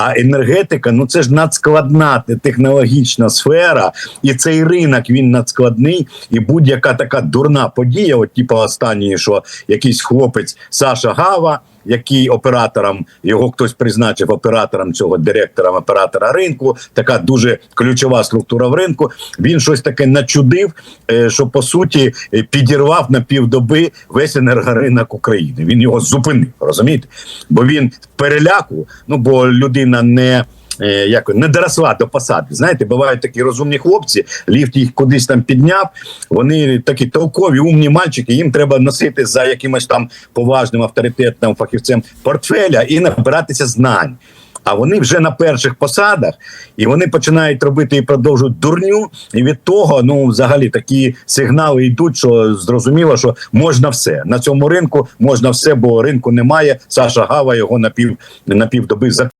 А енергетика ну це ж надскладна технологічна сфера, і цей ринок він надскладний. І будь-яка така дурна подія, от типу останньої, що якийсь хлопець Саша Гава. Який оператором його хтось призначив оператором цього директором оператора ринку, така дуже ключова структура в ринку. Він щось таке начудив, е, що по суті е, підірвав на півдоби весь енергоринок України. Він його зупинив, розумієте? Бо він переляку, ну бо людина не. Е, Як не доросла до посади. Знаєте, бувають такі розумні хлопці, ліфт їх кудись там підняв. Вони такі толкові, умні мальчики. Їм треба носити за якимось там поважним авторитетним фахівцем портфеля і набиратися знань. А вони вже на перших посадах, і вони починають робити і продовжують дурню. І від того, ну взагалі, такі сигнали йдуть, що зрозуміло, що можна все на цьому ринку, можна все, бо ринку немає. Саша Гава його на пів на півдоби